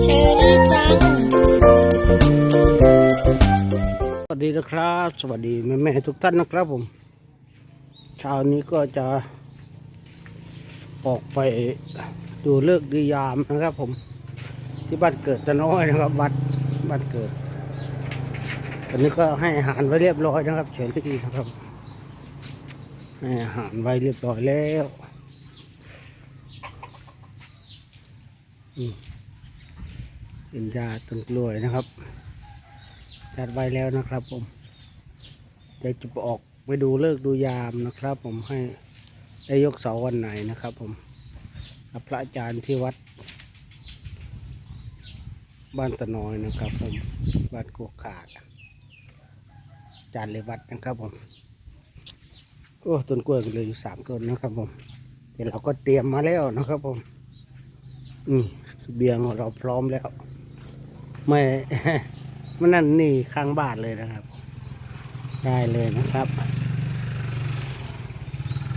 เชอรี่จัง สวัสดีนะครับ สวัสดีแม่แม่ทุกท่านนะครับผม เช้านี้ก็จะ ออกไปดูเลิกดียามนะครับผม ที่บ้านเกิดตะน้อยนะครับวัดบ้านเกิดตอนนี้ก็ให้อาหารไว้เรียบร้อยนะครับเฉลี่นะครับให้อาหารไว้เรียบร้อยแล้วอืม เป็นยาต้นกล้วยนะครับ จัดไว้แล้วนะครับผมเดี๋ยวจะออกไปดูเลิกดูยามนะครับ ผมให้ได้ยกเสาวันไหนนะครับ ผมกับพระอาจารย์ที่วัด บ้านตะน้อยนะครับ ผมบ้านกวกขาดอาจารย์เลยวัดนะครับผมโอ้ต้นกล้วยก็เลยอยู่สามต้นนะครับผมเดี๋ยวเราก็เตรียมมาแล้วนะครับผม อืมเบียงของเราพร้อมแล้ว ไม่ มันนั่นนี่ข้างบ้านเลยนะครับ ได้เลยนะครับ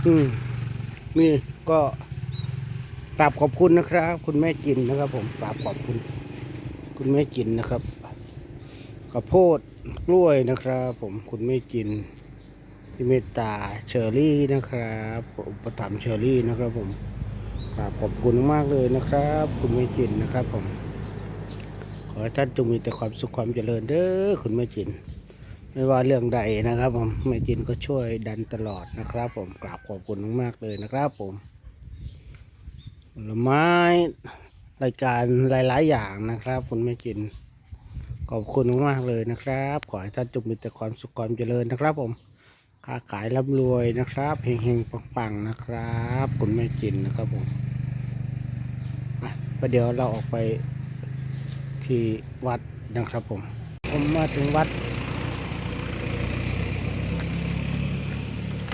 อืมนี่ก็กราบขอบคุณนะครับ คุณแม่จินนะครับ ผมกราบขอบคุณ คุณแม่จินนะครับข้าวโพดกล้วยนะครับ ผมคุณแม่จินพี่เมตตาเชอรี่นะครับอุปถัมภ์เชอรี่นะครับผม กราบขอบคุณมากเลยนะครับ คุณแม่จินนะครับผม ขอให้ท่านจงมีแต่ความสุขความเจริญเด้อคุณแม่จิน ไม่ว่าเรื่องใดนะครับ ผมแม่จินก็ช่วยดันตลอดนะครับ ผมกราบขอบคุณมากๆเลยนะครับ ผมผลไม้รายการหลาย ๆ อย่างนะครับ คุณแม่จิน ขอบคุณมากๆเลยนะครับ ขอให้ท่านจงมีแต่ความสุขความเจริญนะครับผม ค้าขายร่ำรวยนะครับเฮงๆปังๆนะครับคุณแม่จินนะครับผมอะประเดี๋ยวเราออกไปที่วัดนะครับผม ผมมาถึงวัด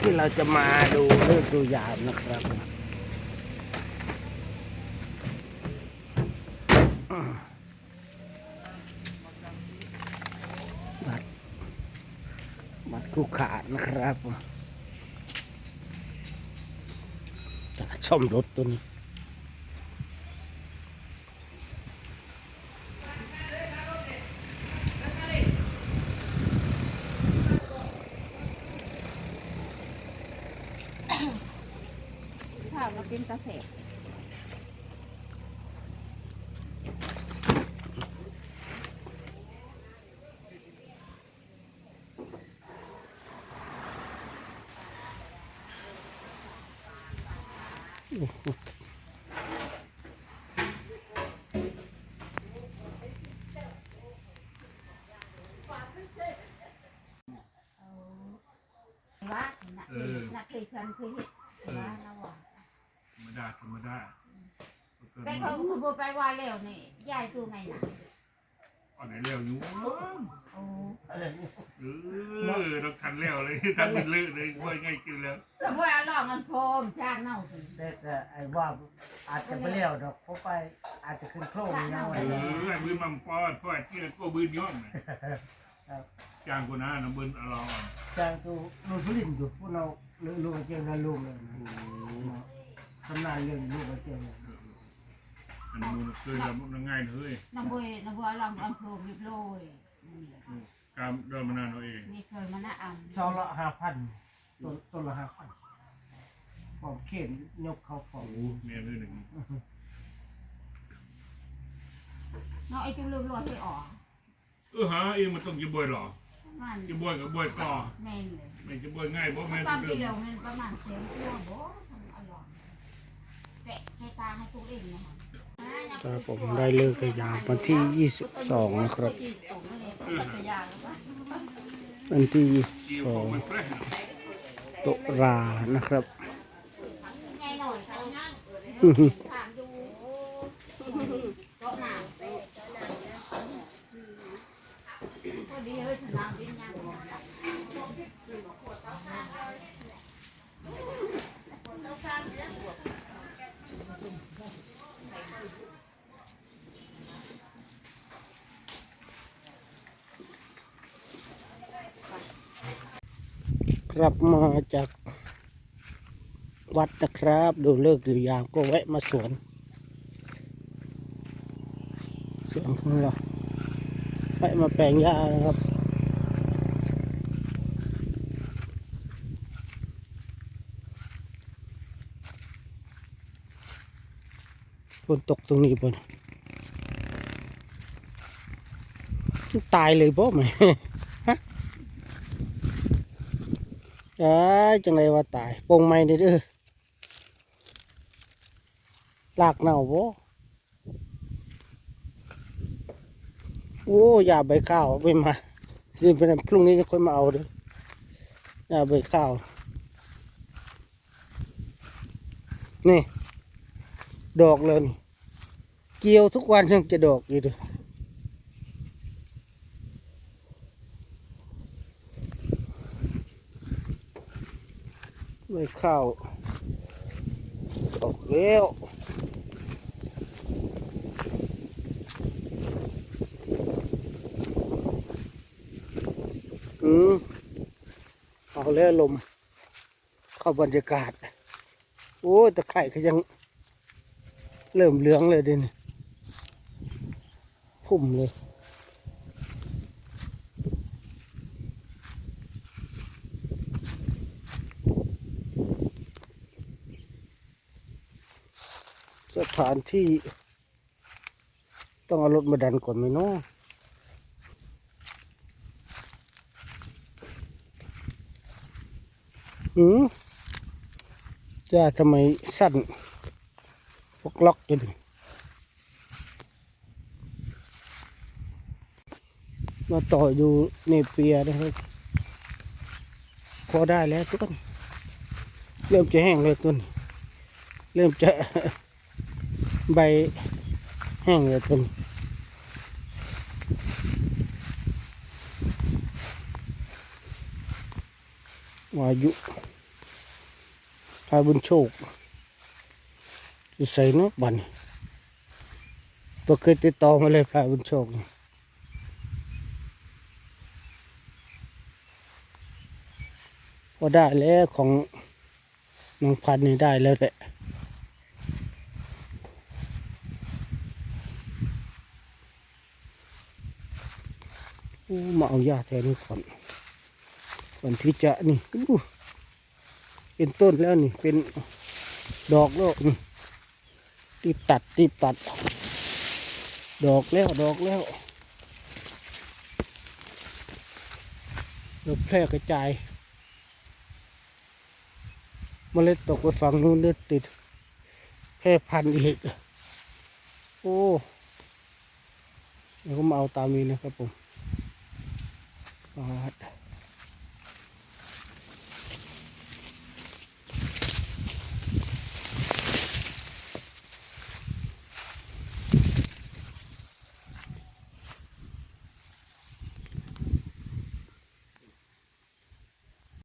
ที่เราจะมาดูเลิกษ์ดูยามนะครับผมวัด วัดกุขาดนะครับจะช่อมรถตัวนี้ข้าวมาเป็นตะเสบ ว่านักเรียนนักเรียนเคยเห็นว่าเราอะธรรมดาธรรมดาเกิดแต่เขาคือบ่ไปว่าแล้วนี่ยายตัวไงน่ะอ่อนไหนเร็วอยู่โอ้เออต้องทันแล้วเลยทันเป็นเลือเลยว่าง่ายกินแล้วแต่ว่าลองกันพร้อมชาติเน่าสิแต่แต่ไอ้ว่าอาจจะไม่เลี้ยวดอกเพราะไปอาจจะขึ้นโครงเงาเอไว้อไอ้บืนมันปอดปอดที่ก็บืนย่อมนะจางกูนะน้ำบืนอร่อยจางตัวลูกผู้ลินอยู่พวกเราลูกลูกเจียงกันลูกเลยทำนานเรื่องลูกเจียงอันนู้นคือเราง่ายเลยน้ำบวยน้ำบวยลองลองโผล่ริบโรย การเดินมานานเราเองนี่เคยมานะอ่ำซองละห้าพันต้นต้นละห้าพันปอมเข็นยกเขาปอมโอ้เนี่ยเลยหนึ่งน้องไอ้จุลืมรวยไปออกเออฮะเองมันต้องจะบ่อยหรอมันจะบ่อยกับบ่อยต่อแม่นเลยไม่จะบ่อยง่ายเพราะแม่ตอนเดิที่มเดียวมันประมาณเสียงตัวบ่ทำอร่อยแกะให้ตาให้ตัวเองนะคะ ครับผมได้เลิกยามวันที่ยี่สิบสองนะครับ วันที่ยี่สิบเกี่ยวสองงมันแปรตุลานะครับไงหน่อยค่ะถามดูโต๊ะหนาวพอดีเฮ้ยถนามเป็นยัง ก ลับมาจากวัดนะครับ ดูเลิกษ์ดูยามก็แวะมาสวนสวนของเราแวะมาแปลงหญ้านะครับฝนตกตรงนี้บนตายเลยบ่ไหม ฮะอ้าจังไรว่าตายปงไม่ได้เด้อลากเน่าบ่โอ้ยาใบข้าวไม่มานี่เป็นพรุ่งนี้จะค่อยมาเอาเด้อยาใบข้าว นี่ ดอกเลยนี่ เกี่ยวทุกวันยังจะดอกอยู่เลย ไม่เข้าออกแล้วอืมเอาแล้วลม เข้าบรรยากาศ โอ้ยตะไคร่ก็ยัง เริ่มเหลืองเลยดินี่พุ่มเลย สถานที่ ต้องเอารถมาดันก่อนไหมเนาะหืมจะทำไมสั้นพวกล็อกจะดิมาต่ออยู่ในเปียนะครับพอได้แล้วทุกคนเริ่มจะแห้งเลยต้นเริ่มจะ ใบแห้งเลยต้นวายุพายบุญโชคจะใส่นาะบันตัวเคยติดต่อมาเลยพระบุญโชคนี่ก็ได้แล้วของน้องพันนี่ได้แล้วแหละ มาเอายาแทนนี่ก่อนก่อนที่จะนี่เป็นต้นแล้วนี่เป็นดอกแล้วนี่รีบตัดรีบตัด ดอกแล้วดอกแล้วเราแพร่กระจายเมล็ดตกไปฝั่งนู้นเลือดติดแพร่พันธุ์อีก โอ้เดี๋ยวก็มาเอาตามนี้นะครับผมาด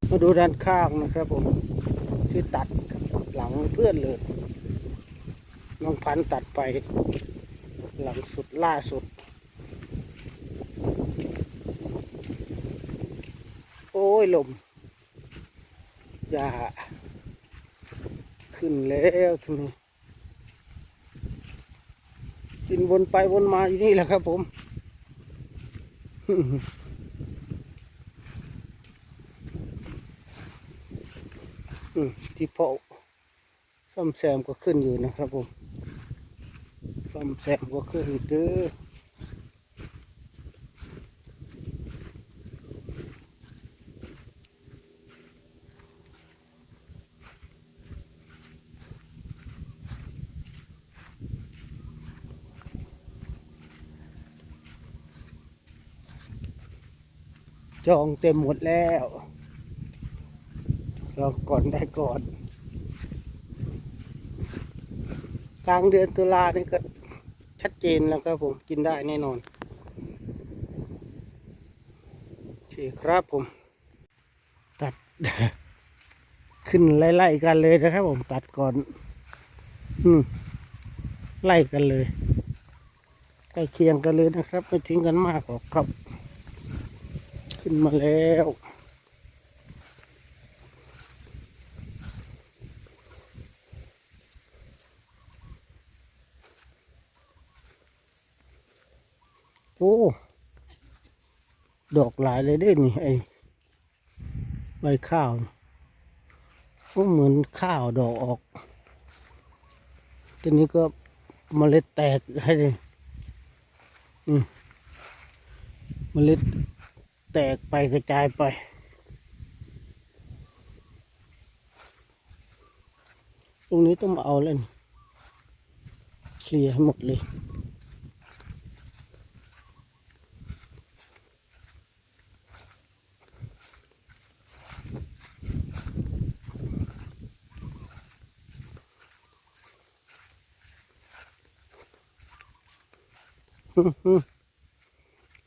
มาดูด้านข้างนะครับผมที่ตัดหลังเพื่อนเลยน้องพันตัดไป หลังสุดล่าสุด โอ้ ยลมอย่าขึ้นแล้วทีนี้กินวนไปวนมาอยู่นี่แหละครับผมอืมที่เพาะซ่อมแซมก็ขึ้นอยู่นะครับผมซ่อมแซมก็ขึ้นอยู่เด้อ จองเต็มหมดแล้วรอก่อนได้ก่อน กลางเดือนตุลานี่ก็ชัดเจนแล้วครับผมกินได้แน่นอนโอเคครับผม ตัด ขึ้นไล่ๆกันเลยนะครับผมตัดก่อน อืมไล่กันเลยใกล้เคียงกันเลยนะครับ ไม่ทิ้งกันมากหรอกครับ ขึ้นมาแล้ว โอ้ ดอกหลายเลยเด้นี่ไอใบข้าวก็เหมือนข้าวดอกออกทีนี้ก็เมล็ดแตกให้เลยอืมเมล็ด แตกไปกระจายไป ตรงนี้ต้องมาเอาแล้วนี่เคลียร์ให้หมดเลย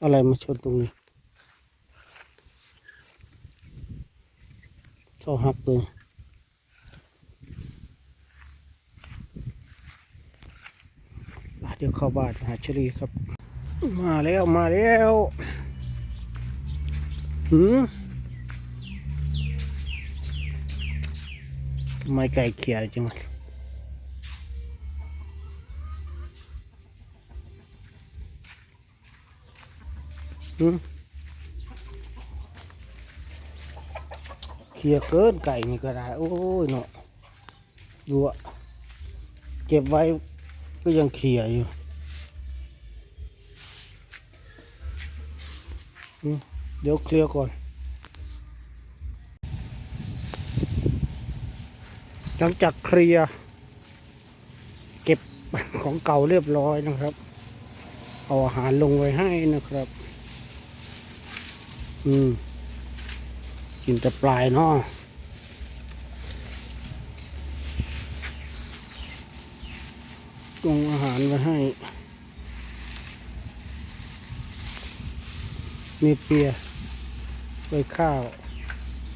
อะไรมาชนตรงนี้เข้าหักเลยเดี๋ยวเข้าบ้านหาชลีครับ มาแล้วมาแล้วหืมไมไก่เขียวจังวะอืม เคลียเกินไก่นี่ก็ได้โอ้ยเนาะดูอะเก็บไว้ก็ยังเคลียอยู่เดี๋ยวเคลียร์ก่อนหลังจากเคลียร์เก็บของเก่าเรียบร้อยนะครับ เอาอาหารลงไว้ให้นะครับ อืม กินแต่ปลายเนาะกงอาหารไว้ให้ มีเปียใบข้าว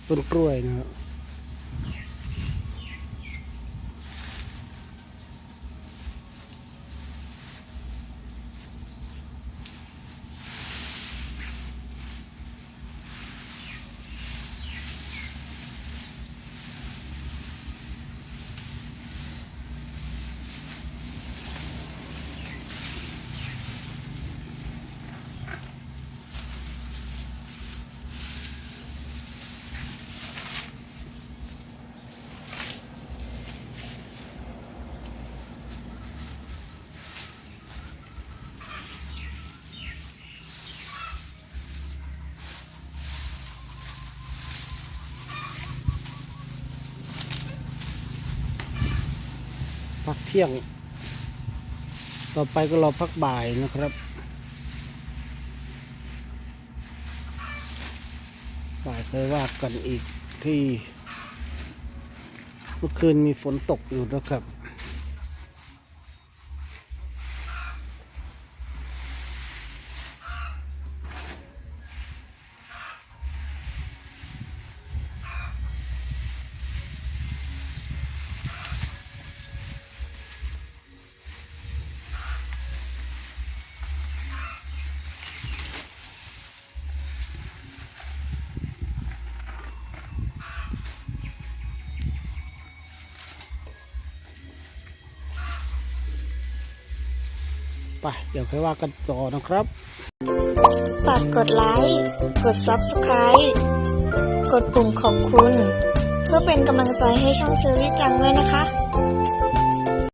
ต้นกล้วยนะครับ พักเที่ยง ต่อไปก็รอพักบ่ายนะครับ บ่ายเคยว่ากันอีกที่ เมื่อคืนมีฝนตกอยู่นะครับ ไปเดี๋ยวค่อยว่ากันต่อนะครับ ฝากกดไลค์ กด Subscribe กดปุ่มขอบคุณ เพื่อเป็นกำลังใจให้ช่องเชอรี่จังด้วยนะคะ